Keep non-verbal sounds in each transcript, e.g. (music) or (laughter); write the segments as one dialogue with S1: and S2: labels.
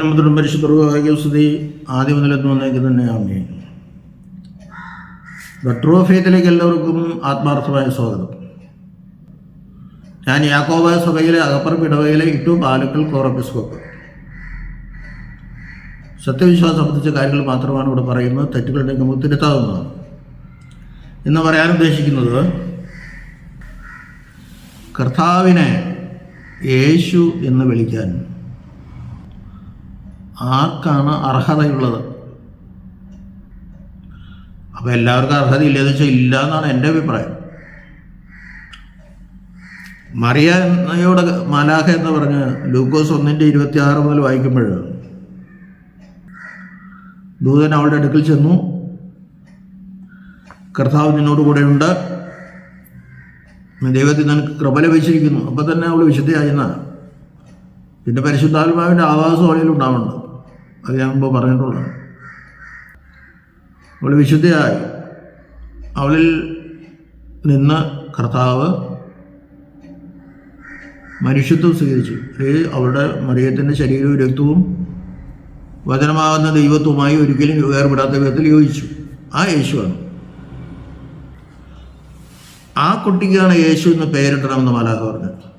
S1: പിതാവിനും പരിശുദ്ധി ആദ്യ മുതലെന്ന് വന്നേക്ക് തന്നെ ആമേ ബട്രോ ഫെയ്ത്തിലേക്ക് എല്ലാവർക്കും ആത്മാർത്ഥമായ സ്വാഗതം. ഞാൻ യാക്കോബായ സഭയിലെ അകപ്പറം ഇടവയിലെ ഇട്ടു ബാലുക്കൽ കോറപ്പിസ്കോപ്പ് സത്യവിശ്വാസം സംബന്ധിച്ച കാര്യങ്ങൾ മാത്രമാണ് ഇവിടെ പറയുന്നത്. തെറ്റുകളുടെ തിരുത്താവുന്നതാണ്. എന്ന് പറയാൻ ഉദ്ദേശിക്കുന്നത് കർത്താവിനെ യേശു എന്ന് വിളിക്കാൻ ആർക്കാണ് അർഹതയുള്ളത്? അപ്പോൾ എല്ലാവർക്കും അർഹത അർഹതയില്ലെന്ന് വെച്ചാൽ ഇല്ല എന്നാണ് എന്റെ അഭിപ്രായം. മറിയയോട് മലാഹ എന്ന് പറഞ്ഞ് ലൂക്കോസ് ഒന്നിന്റെ ഇരുപത്തി ആറ് മുതൽ വായിക്കുമ്പോൾ ദൂതൻ അവളുടെ അടുക്കൽ ചെന്നു. കർത്താവ് നിന്നോട് കൂടെയുണ്ട് ദൈവത്തിൽ നിനക്ക് കൃപ ലഭിച്ചിരിക്കുന്നു. അപ്പം തന്നെ അവൾ വിശുദ്ധയായിരുന്ന പിന്നെ പരിശുദ്ധാത്മാവിന്റെ ആവാസം അവളിൽ ഉണ്ടാവുന്നുണ്ട്. അത് ഞാൻ മുമ്പ് പറഞ്ഞിട്ടുള്ളത് അവൾ വിശുദ്ധയായി. അവളിൽ നിന്ന് കർത്താവ് മനുഷ്യത്വം സ്വീകരിച്ചു. അതായത് അവളുടെ മറിയത്തിന്റെ ശരീരവും രക്തവും വചനമാകുന്ന ദൈവത്വമായി ഒരിക്കലും വേർപെടാത്ത വിധത്തിൽ യോജിച്ചു. ആ യേശുവാണ്. ആ കുട്ടിക്കാണ് യേശു എന്ന് പേരിടണമെന്ന് മലാഹ പറഞ്ഞത്.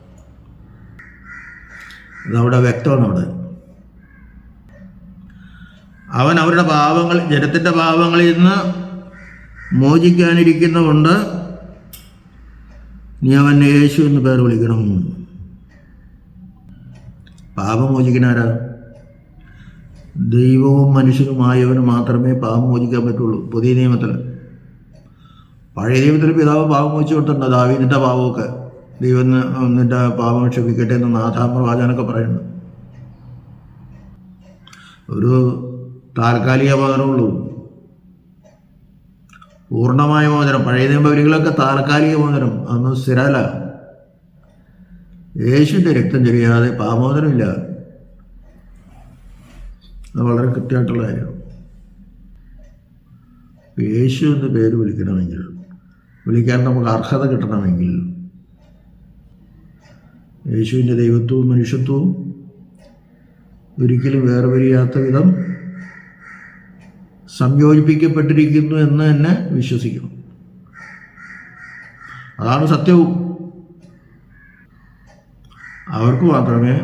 S1: അതവിടെ വ്യക്തമാണ് അവിടെ. അവൻ അവരുടെ പാവങ്ങൾ ജനത്തിന്റെ പാവങ്ങളിൽ നിന്ന് മോചിക്കാനിരിക്കുന്നതുകൊണ്ട് നീ അവൻ യേശു എന്ന് പേർ വിളിക്കണം. പാപം മോചിക്കനാരാ ദൈവവും മനുഷ്യനുമായവന് മാത്രമേ പാപം മോചിക്കാൻ പറ്റുള്ളൂ. പുതിയ നിയമത്തിൽ. പഴയ നിയമത്തിൽ പിതാവ് പാപം മോചിച്ചു കൊടുത്തിട്ടുണ്ട്. ദാവീദിന്റെ പാവമൊക്കെ ദൈവം നിന്റെ പാപം ക്ഷമിക്കട്ടെ എന്ന് നാഥാപ്രവാചനൊക്കെ പറയുന്നു ഒരു താൽക്കാലിക മോചനമുള്ളൂ പൂർണമായ മോചനം. പഴയ നിയമവരികളൊക്കെ താൽക്കാലിക മോചനം അതൊന്നും സ്ഥിരല്ല യേശുവിന്റെ രക്തം ചെറിയാതെ പാമോദനമില്ല അത് വളരെ കൃത്യമായിട്ടുള്ള കാര്യമാണ്. യേശു എന്ന് പേര് വിളിക്കണമെങ്കിൽ വിളിക്കാൻ നമുക്ക് അർഹത കിട്ടണമെങ്കിൽ യേശുവിന്റെ ദൈവത്വവും മനുഷ്യത്വവും ഒരിക്കലും വേർപിരിയാത്ത വിധം സംയോജിപ്പിക്കപ്പെട്ടിരിക്കുന്നു എന്ന് തന്നെ വിശ്വസിക്കണം അതാണ് സത്യവും. അവർക്ക് മാത്രമേ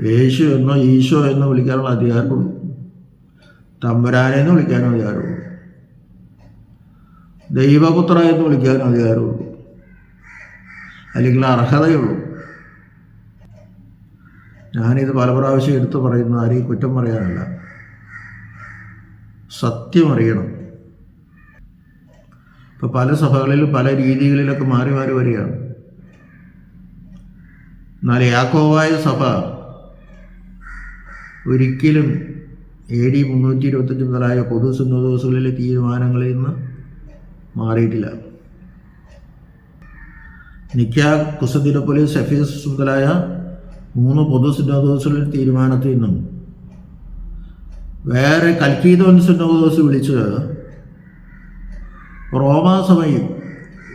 S1: യേശു എന്നോ ഈശോ എന്നോ വിളിക്കാനുള്ള അധികാരമുള്ളൂ. തമ്പുരാനെ എന്ന് വിളിക്കാനും അധികാരമുള്ളൂ. ദൈവപുത്ര എന്ന് വിളിക്കാനും അധികാരമുള്ളൂ. അല്ലെങ്കിൽ അർഹതയുള്ളൂ. ഞാനിത് പല പ്രാവശ്യം എടുത്തു പറയുന്നു ആരെയും കുറ്റം പറയാനല്ല. സത്യം അറിയണം. ഇപ്പം പല സഭകളിലും പല രീതികളിലൊക്കെ മാറി മാറി വരികയാണ്. എന്നാൽ യാക്കോവായ സഭ ഒരിക്കലും എ ഡി മുന്നൂറ്റി ഇരുപത്തഞ്ച് മുതലായ പൊതു സുന്നോദോസുകളിലെ തീരുമാനങ്ങളിൽ നിന്ന് മാറിയിട്ടില്ല. നിക്ക കുസദിനപ്പൊലി എഫീസ് മുതലായ മൂന്ന് പൊതു സുന്നോദോസുകളിലെ തീരുമാനത്തിൽ നിന്നും വേറെ കൽക്കീതോൻ വിളിച്ച് റോമാ സഭയും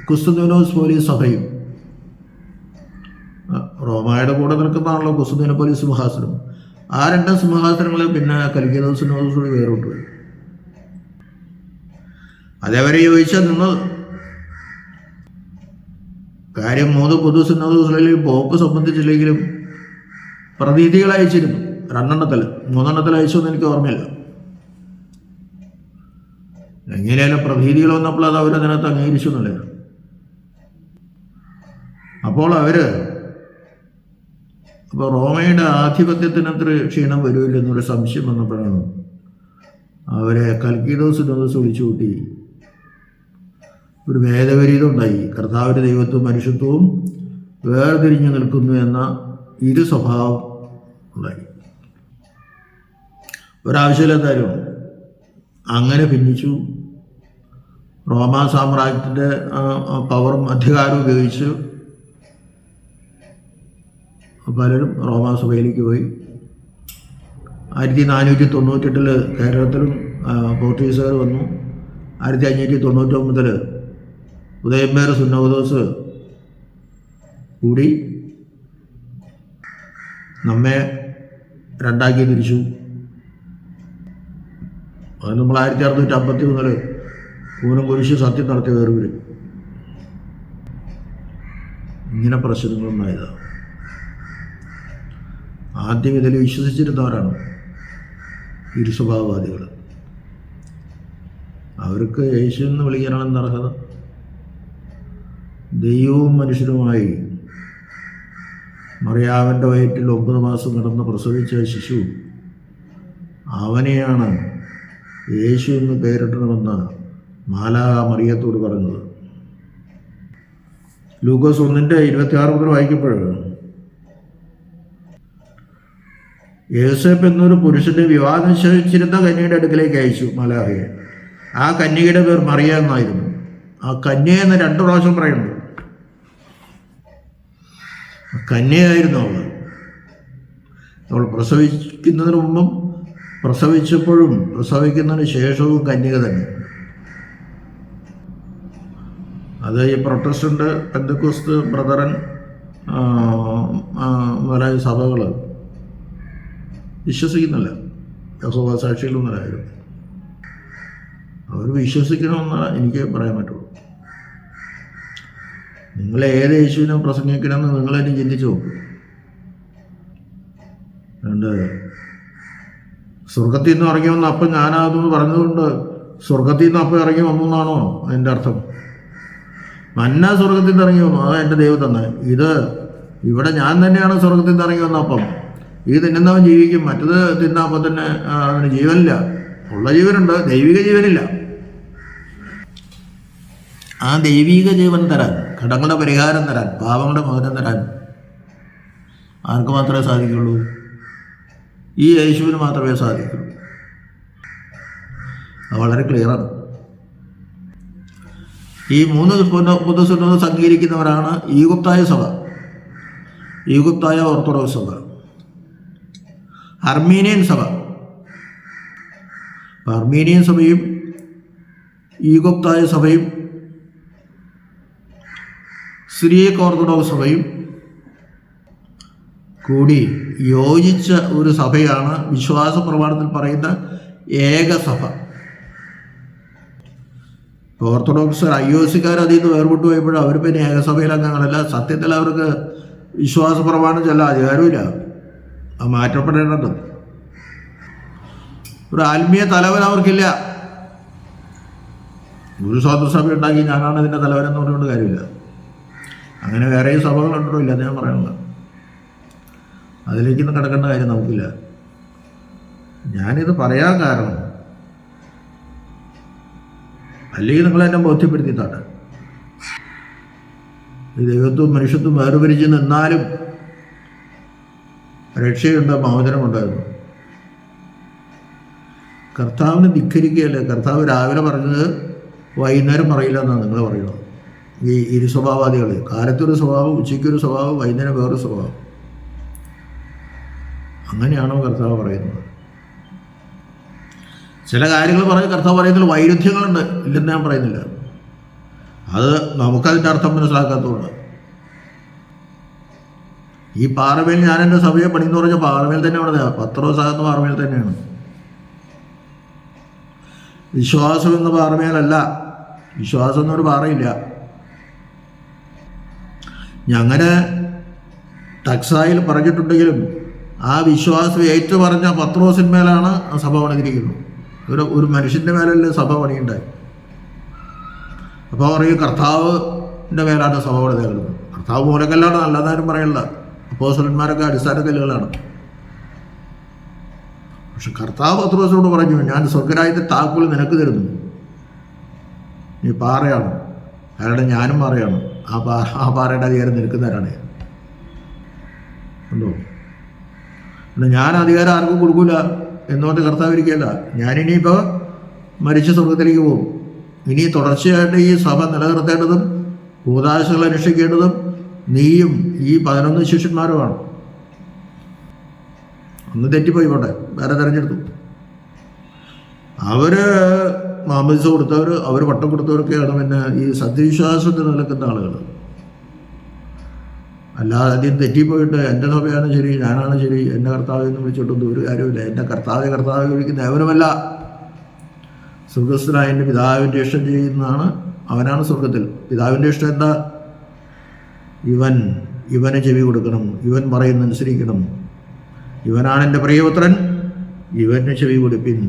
S1: കുസ്തുനോസ് പോലീസ് സഭയും. റോമായുടെ കൂടെ നിൽക്കുന്നതാണല്ലോ കുസ്തുദിന പോലീസ് സിംഹാസനം. ആ രണ്ട് സിംഹാസനങ്ങൾ പിന്നെ കലിക്കദോസിനോട് വേറിട്ട് പോയി അതേവരെ ചോദിച്ചാൽ നിങ്ങൾ കാര്യം മൂന്ന് പൊതു സിന്നോസുകളിൽ പോപ്പ് സംബന്ധിച്ചില്ലെങ്കിലും പ്രതിനിധികളയച്ചിരുന്നു രണ്ടെണ്ണത്തിൽ മൂന്നെണ്ണത്തിൽ അയച്ചൊന്നും എനിക്ക് ഓർമ്മയില്ല. എങ്ങനെയാലും പ്രതീതികൾ വന്നപ്പോൾ അത് അവരതിനകത്ത് അംഗീകരിച്ചു എന്നുള്ളത് അപ്പോൾ അവർ അപ്പോൾ റോമയുടെ ആധിപത്യത്തിന് അത്ര ക്ഷീണം വരുമില്ലെന്നൊരു സംശയം വന്നപ്പോഴാണ് അവരെ കൽക്കീദോസ് ദിവസം വിളിച്ചു കൂട്ടി ഒരു ഭേദവിരീതം ഉണ്ടായി കർത്താവിന്റെ ദൈവത്വവും മനുഷ്യത്വവും വേർതിരിഞ്ഞു നിൽക്കുന്നു എന്ന ഇരു സ്വഭാവം ഉണ്ടായി. ഒരാവശ്യമില്ലാത്താരും അങ്ങനെ ഭിന്നിച്ചു. റോമാ സാമ്രാജ്യത്തിന്റെ പവറും അധികാരവും ഉപയോഗിച്ച് പലരും റോമാ സഭയിലേക്ക് പോയി. ആയിരത്തി നാനൂറ്റി തൊണ്ണൂറ്റെട്ടിൽ കേരളത്തിലും പോർച്ചുഗീസുകാർ വന്നു. ആയിരത്തി അഞ്ഞൂറ്റി തൊണ്ണൂറ്റൊമ്പതിൽ ഉദയംപേർ സുന്നോദോസ് കൂടി നമ്മെ രണ്ടാക്കി തിരിച്ചു. അത് നമ്മൾ ആയിരത്തി അറുന്നൂറ്റി അമ്പത്തി മൂന്നിൽ പൂനം കുരിശ് സത്യം നടത്തി വേറൊരു ഇങ്ങനെ പ്രശ്നങ്ങളുണ്ടായതാണ്. ആദ്യം ഇതിൽ വിശ്വസിച്ചിരുന്നവരാണ് ഇരുസ്വഭാവവാദികൾ അവർക്ക് യേശു എന്ന് വിളിക്കാനാണ് എന്താ അർഹത. ദൈവവും മനുഷ്യനുമായി മറിയാവന്റെ വയറ്റിൽ ഒമ്പത് മാസം നടന്ന് പ്രസവിച്ച ശിശു അവനെയാണ് യേശു എന്ന് പേരിടണമെന്ന് മാലാ മറിയത്തോട് പറഞ്ഞത്. ലൂക്കോസ് ഒന്നിന്റെ ഇരുപത്തിയാറ് മുതൽ വായിക്കപ്പോഴും യേസഫ് എന്നൊരു പുരുഷന്റെ വിവാഹം നിശ്ചയിച്ചിരുന്ന കന്യയുടെ അടുക്കലേക്ക് അയച്ചു മലാഹയെ ആ കന്യകയുടെ പേർ മറിയ എന്നായിരുന്നു. ആ കന്യ എന്ന് രണ്ടു പ്രാവശ്യം പറയുന്നുണ്ട് കന്യയായിരുന്നു അവൾ. അവൾ പ്രസവിക്കുന്നതിന് മുമ്പും പ്രസവിച്ചപ്പോഴും പ്രസവിക്കുന്നതിന് ശേഷവും കന്യക തന്നെ. അത് ഈ പ്രൊട്ടസ്റ്റന്റ് പെന്തക്കോസ്ത് ബ്രദറൻ മുതലായ സഭകൾ വിശ്വസിക്കുന്നില്ല. യഹോവ സാക്ഷികളൊന്നുമില്ലായിരുന്നു അവർ വിശ്വസിക്കണമെന്നാണ് എനിക്ക് പറയാൻ പറ്റുള്ളൂ. നിങ്ങൾ ഏത് യേശുവിനെ പ്രസംഗിക്കണമെന്ന് നിങ്ങളെന്നെ ചിന്തിച്ചു നോക്കും. സ്വർഗത്തിൽ നിന്ന് ഇറങ്ങി വന്ന അപ്പം ഞാനതെന്ന് പറഞ്ഞതുകൊണ്ട് സ്വർഗത്തിൽ നിന്ന് അപ്പം ഇറങ്ങി വന്നു എന്നാണോ അതിന്റെ അർത്ഥം? മന്ന സ്വർഗത്തിൽ നിന്ന് ഇറങ്ങി വന്നു. അതാ എന്റെ ദൈവം തന്നെ. ഇത് ഇവിടെ ഞാൻ തന്നെയാണ് സ്വർഗത്തിൽ നിന്ന് ഇറങ്ങി വന്ന അപ്പം. ഇത് തിന്നുന്നവൻ ജീവിക്കും. മറ്റത് തിന്ന അപ്പം തന്നെ അവന് ജീവനില്ല. ഉള്ള ജീവനുണ്ട്. ദൈവിക ജീവനില്ല. ആ ദൈവിക ജീവൻ തരാൻ കടങ്ങളുടെ പരിഹാരം തരാൻ പാവങ്ങളുടെ മോചനം തരാൻ ആർക്ക് മാത്രമേ സാധിക്കുള്ളൂ? ഈ യേശുവിന് മാത്രമേ സാധിക്കുള്ളൂ അത് വളരെ ക്ലിയറാണ് ഈ മൂന്ന് പുതുസുന്നത് അംഗീകരിക്കുന്നവരാണ് ഈഗുപ്തായ സഭ ഈഗുപ്തായ ഓർത്തഡോക്സ് സഭ അർമീനിയൻ സഭ. അർമീനിയൻ സഭയും ഈഗുപ്തായ സഭയും സിറിയക്ക് ഓർത്തഡോക്സ് സഭയും കൂടി യോജിച്ച ഒരു സഭയാണ് വിശ്വാസ പ്രമാണത്തിൽ പറയുന്ന ഏകസഭ ഓർത്തഡോക്സ് ഐ ഒ സിക്കാർ അതിൽ നിന്ന് വേർപെട്ട് പോയപ്പോൾ അവർ പിന്നെ ഏകസഭയിൽ അംഗങ്ങളല്ല സത്യത്തിൽ അവർക്ക് വിശ്വാസ പ്രമാണം ചെല്ല അധികാരമില്ല അത് മാറ്റപ്പെടേണ്ടത് ഒരു ആത്മീയ തലവൻ അവർക്കില്ല. ഒരു സ്വാതന്ത്ര്യ സഭ ഉണ്ടാക്കി ഞാനാണ് ഇതിന്റെ തലവനെന്ന് പറഞ്ഞുകൊണ്ട് കാര്യമില്ല. അങ്ങനെ വേറെയും സഭകളുണ്ടോ ഇല്ല ഞാൻ പറയുന്നത് അതിലേക്കൊന്നും കിടക്കേണ്ട കാര്യം നമുക്കില്ല. ഞാനിത് പറയാൻ കാരണം അല്ലെങ്കിൽ നിങ്ങൾ എന്നെ ബോധ്യപ്പെടുത്തിയിട്ടാണ്. ദൈവത്വം മനുഷ്യത്വം വേർപിരിച്ച് നിന്നാലും രക്ഷയുണ്ട് മോചനമുണ്ടായിരുന്നു കർത്താവിനെ ധിക്കരിക്കുകയല്ലേ? കർത്താവ് രാവിലെ പറഞ്ഞത് വൈകുന്നേരം പറയില്ല എന്നാണ് നിങ്ങൾ പറയുന്നത്. ഈ ഇരു സ്വഭാവാദികൾ കാലത്തൊരു സ്വഭാവം ഉച്ചയ്ക്കൊരു സ്വഭാവം വൈകുന്നേരം വേറൊരു സ്വഭാവം. അങ്ങനെയാണോ കർത്താവ് പറയുന്നത്? ചില കാര്യങ്ങൾ പറഞ്ഞ് കർത്താവ് പറയുന്നതിൽ വൈരുദ്ധ്യങ്ങളുണ്ട്. ഇല്ലെന്ന് ഞാൻ പറയുന്നില്ല. അത് നമുക്കതിന്റെ അർത്ഥം മനസ്സിലാക്കാത്തതുകൊണ്ട്. ഈ പാറമേൽ ഞാൻ എന്റെ സഭയെ പണിയെന്ന് പറഞ്ഞ പാറമേൽ തന്നെ അവിടെ പത്രോസാകുന്ന പാറമേൽ തന്നെയാണ്. വിശ്വാസം എന്ന പാറമേലല്ല. വിശ്വാസം എന്നൊരു പാറയില്ല. ഞങ്ങനെ ടക്സായിൽ പറഞ്ഞിട്ടുണ്ടെങ്കിലും ആ വിശ്വാസം ഏറ്റു പറഞ്ഞ പത്രോസിന്മേലാണ് സഭ പണിതിരിക്കുന്നത്. ഒരു ഒരു മനുഷ്യന്റെ മേലല്ലേ സഭ പണിയുണ്ടായി അപ്പോൾ പറയും കർത്താവിന്റെ മേലാണ് സഭ പണിതേക്കുന്നത് കർത്താവ് മൂലക്കല്ലാണ് നല്ലതാരും പറയണ്ട അപ്പോസലന്മാരൊക്കെ അടിസ്ഥാന കല്ലുകളാണ്. പക്ഷെ കർത്താവ് പത്രോസിനോട് പറഞ്ഞു ഞാൻ സ്വർഗരാജ്യത്തെ താക്കോൽ നിനക്ക് തരുന്നു. നീ പാറയാണ്. അയാളുടെ ഞാനും പാറയാണ്. ആ പാറ ആ പാറയുടെ അധികാരം നിനക്ക് തരാണ് ഉണ്ടോ? ഞാൻ അധികാരം ആർക്കും കൊടുക്കില്ല എന്നുകൊണ്ട് കർത്താവ് ഇരിക്കുകയല്ല ഞാനിനിയിപ്പോൾ മരിച്ച സ്വർഗത്തിലേക്ക് പോകും. ഇനി തുടർച്ചയായിട്ട് ഈ സഭ നിലനിർത്തേണ്ടതും ഭൂതാശകൾ അനുഷ്ഠിക്കേണ്ടതും നീയും ഈ പതിനൊന്ന് ശിഷ്യന്മാരുമാണ്. ഒന്ന് തെറ്റിപ്പോയി പോട്ടെ വേറെ തിരഞ്ഞെടുത്തു. അവർ മാമോദിസ കൊടുത്തവർ അവർ വട്ടം കൊടുത്തവരൊക്കെയാണ് പിന്നെ ഈ സത്യവിശ്വാസത്തിൽ നിലനിൽക്കുന്ന ആളുകൾ അല്ലാതെ ആദ്യം തെറ്റിപ്പോയിട്ട് എന്റെ സഭയാണ് ശരി ഞാനാണ് ശരി എന്റെ കർത്താവ് എന്ന് വിളിച്ചിട്ടൊന്നും ഒരു കാര്യമില്ല എന്റെ കർത്താവ് കർത്താവ് വിളിക്കുന്ന അവരുമല്ല സുഖസ്ഥനായ എന്റെ പിതാവിന്റെ ഇഷ്ടം ചെയ്യുന്നതാണ് അവനാണ് സ്വർഗത്തിൽ പിതാവിന്റെ ഇഷ്ടം എന്താ? ഇവൻ ഇവന് ചെവി കൊടുക്കണം ഇവൻ പറയുന്ന അനുസരിക്കണം. ഇവനാണ് എന്റെ പ്രിയപുത്രൻ ഇവന് ചെവി കൊടുപ്പിൻ.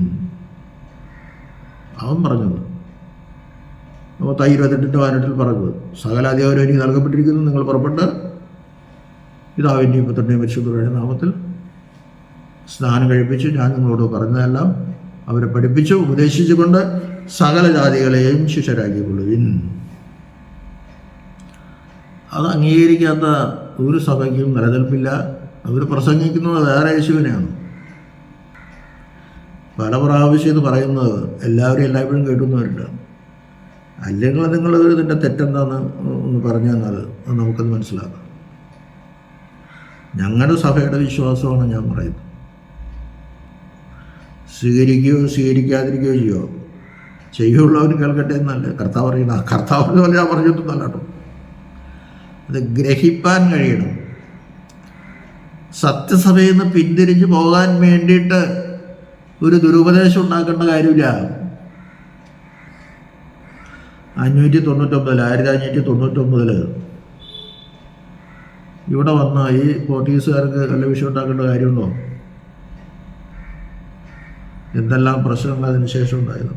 S1: അവൻ പറഞ്ഞത്. പത്തായി ഇരുപത്തെട്ടിന്റെ പതിനെട്ടിൽ പറഞ്ഞത് സകല അധികാരം എനിക്ക് നൽകപ്പെട്ടിരിക്കുന്നു നിങ്ങൾ പുറപ്പെട്ട് പിതാവിന്റെയും പുത്രന്റെയും പരിശുദ്ധരുടെ നാമത്തിൽ സ്നാനം കഴിപ്പിച്ച് ഞാൻ നിങ്ങളോട് പറഞ്ഞതെല്ലാം അവരെ പഠിപ്പിച്ചു ഉപദേശിച്ചുകൊണ്ട് സകല ജാതികളെയും ശിഷ്യരാക്കിക്കൊള്ളുവിൻ. അത് അംഗീകരിക്കാത്ത ഒരു സഭയ്ക്കും നിലനിൽപ്പില്ല. അവർ പ്രസംഗിക്കുന്നത് വേറെ യേശുവിനെയാണ്. പല പ്രാവശ്യം ഇത് പറയുന്നത് എല്ലാവരും എല്ലായ്പ്പോഴും കേട്ടുന്നവരുണ്ട്. അല്ലെങ്കിൽ നിങ്ങൾ ഇതിന്റെ തെറ്റെന്താണെന്ന് ഒന്ന് പറഞ്ഞു തന്നാൽ നമുക്കത് മനസ്സിലാക്കാം. ഞങ്ങളുടെ സഭയുടെ വിശ്വാസമാണ് ഞാൻ പറയുന്നത്. സ്വീകരിക്കുകയോ സ്വീകരിക്കാതിരിക്കുകയോ ചെയ്യുമോ ചെയ്യുള്ളവർ കേൾക്കട്ടെ എന്നല്ല. കർത്താവ് പറയുന്ന കർത്താവ് ഞാൻ പറഞ്ഞിട്ടൊന്നല്ല കേട്ടോ. അത് ഗ്രഹിപ്പാൻ കഴിയണം. സത്യസഭയിൽ നിന്ന് പിന്തിരിഞ്ഞു പോകാൻ വേണ്ടിയിട്ട് ഒരു ദുരുപദേശം ഉണ്ടാക്കേണ്ട കാര്യമില്ല. അഞ്ഞൂറ്റി തൊണ്ണൂറ്റൊമ്പതിൽ ആയിരത്തി അഞ്ഞൂറ്റി തൊണ്ണൂറ്റൊമ്പതിൽ ഇവിടെ വന്ന ഈ പോർട്ടീസുകാർക്ക് വല്ല വിഷയം ഉണ്ടാക്കേണ്ട കാര്യമുണ്ടോ? എന്തെല്ലാം പ്രശ്നങ്ങൾ അതിന് ശേഷം ഉണ്ടായത്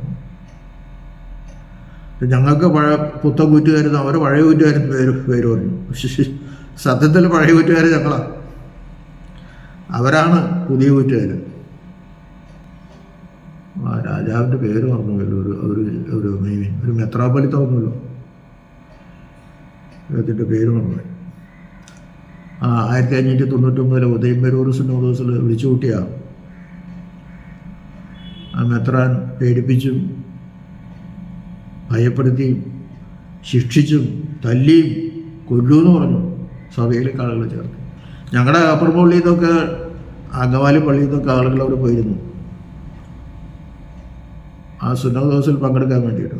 S1: ഞങ്ങൾക്ക് പഴയ പുത്ത കൂറ്റുകാരുന്നു അവർ പഴയ കൂറ്റുകാരും പേര് പേര് പറഞ്ഞു. (laughs) സത്യത്തിൽ പഴയ കൂറ്റുകാർ ഞങ്ങളാണ് അവരാണ് പുതിയ കൂറ്റുകാർ ആ രാജാവിന്റെ പേര് പറഞ്ഞു ഒരു ഒരു ഒരു മെയ്മീൻ ഒരു മെത്രാപ്പൊലിത്ത ഒന്നുമല്ലോ അദ്ദേഹത്തിന്റെ പേര് പറഞ്ഞു ആയിരത്തി അഞ്ഞൂറ്റി തൊണ്ണൂറ്റൊമ്പതിലെ ഉദയംപേരൂർ സിനോഡോസിൽ വിളിച്ചു കൂട്ടിയ. മെത്രാൻ പേടിപ്പിച്ചും ഭയപ്പെടുത്തിയും ശിക്ഷിച്ചും തല്ലിയും കൊല്ലൂന്ന് പറഞ്ഞു സഭയിലേക്ക് ആളുകൾ ചേർത്ത്. ഞങ്ങളുടെ അപ്പുറം പള്ളിയിൽ നിന്നൊക്കെ അങ്കമാലി പള്ളിയിൽ നിന്നൊക്കെ ആളുകൾ അവിടെ പോയിരുന്നു. ആ സുനോദോസിൽ പങ്കെടുക്കാൻ വേണ്ടിയിട്ട്.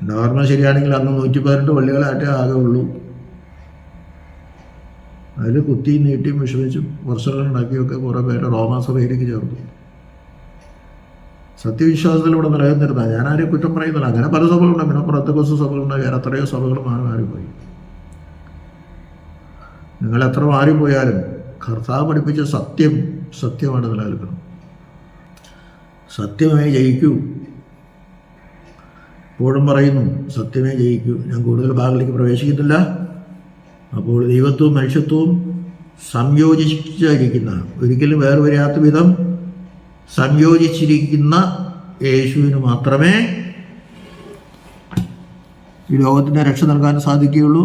S1: എന്റെ ഓർമ്മ ശരിയാണെങ്കിൽ അന്ന് നൂറ്റി പതിനെട്ട് പള്ളികളായിട്ടേ ആകെ ഉള്ളൂ അതിൽ കുത്തിയും നീട്ടിയും വിഷമിച്ചും വർഷങ്ങളുണ്ടാക്കിയൊക്കെ കുറേ പേര് റോമാസഭയിലേക്ക് ചേർന്നു. സത്യവിശ്വാസത്തിലൂടെ നിലനിന്നിരുന്ന. ആരെയും കുറ്റം പറയുന്നില്ല. അങ്ങനെ പല സഭകളുണ്ട്. പിന്നെ പുറത്തൊക്കെ സഭകളുണ്ട്. വേറെ എത്രയോ സഭകൾ മാറി മാറിപ്പോയി. നിങ്ങൾ എത്ര മാറിപ്പോയാലും കർത്താവ് പഠിപ്പിച്ച സത്യം സത്യമാണ് നിലനിൽക്കണം. സത്യമേ ജയിക്കൂ. എപ്പോഴും പറയുന്നു സത്യമേ ജയിക്കൂ. ഞാൻ കൂടുതൽ ഭാഗത്തേക്ക് പ്രവേശിക്കുന്നില്ല അപ്പോൾ ദൈവത്വവും മനുഷ്യത്വവും സംയോജിച്ചിരിക്കുന്ന ഒരിക്കലും വേറെ വരാത്ത വിധം സംയോജിച്ചിരിക്കുന്ന യേശുവിന് മാത്രമേ ഈ ലോകത്തിന് രക്ഷ നൽകാൻ സാധിക്കുകയുള്ളൂ.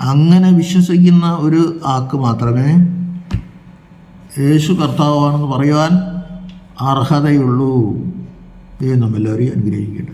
S1: അങ്ങനെ വിശ്വസിക്കുന്ന ഒരു ആക്ക് മാത്രമേ യേശു കർത്താവാണെന്ന് പറയുവാൻ അർഹതയുള്ളൂ എന്ന് നമ്മെല്ലാവരെയും അനുഗ്രഹിക്കട്ടെ.